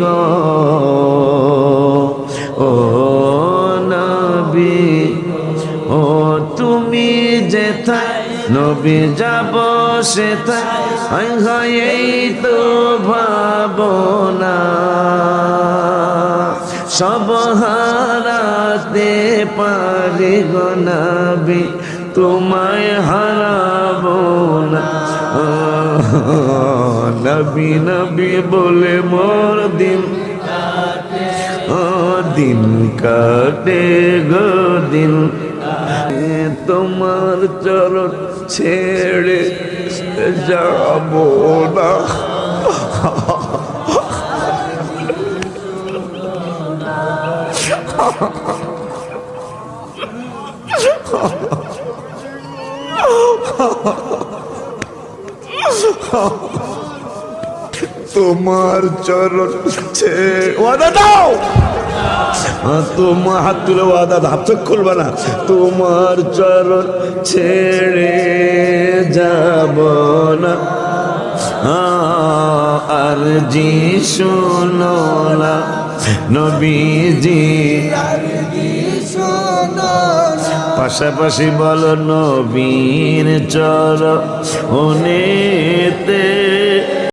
গো। ও নবী, ও তুমি যেথায় নবী যাব সেথায় হয়েই তো ভাবনা। না হারাতে পারি গনাবি তোমায় হারাবো না। নবী নবী বলে মোর দিন। দিন কাটে গো দিন। তোমার চরণ ছেড়ে যাব না। তোমার চরণ ওয়াদা দাও। তোমার হাত তুলে ওয়াদা হাত চোখ খুলবে না। তোমার চরণ ছেড়ে যাব না। আর জি শোনো না। নবীজি। পাশাপাশি বলো নবীর চর অনেতে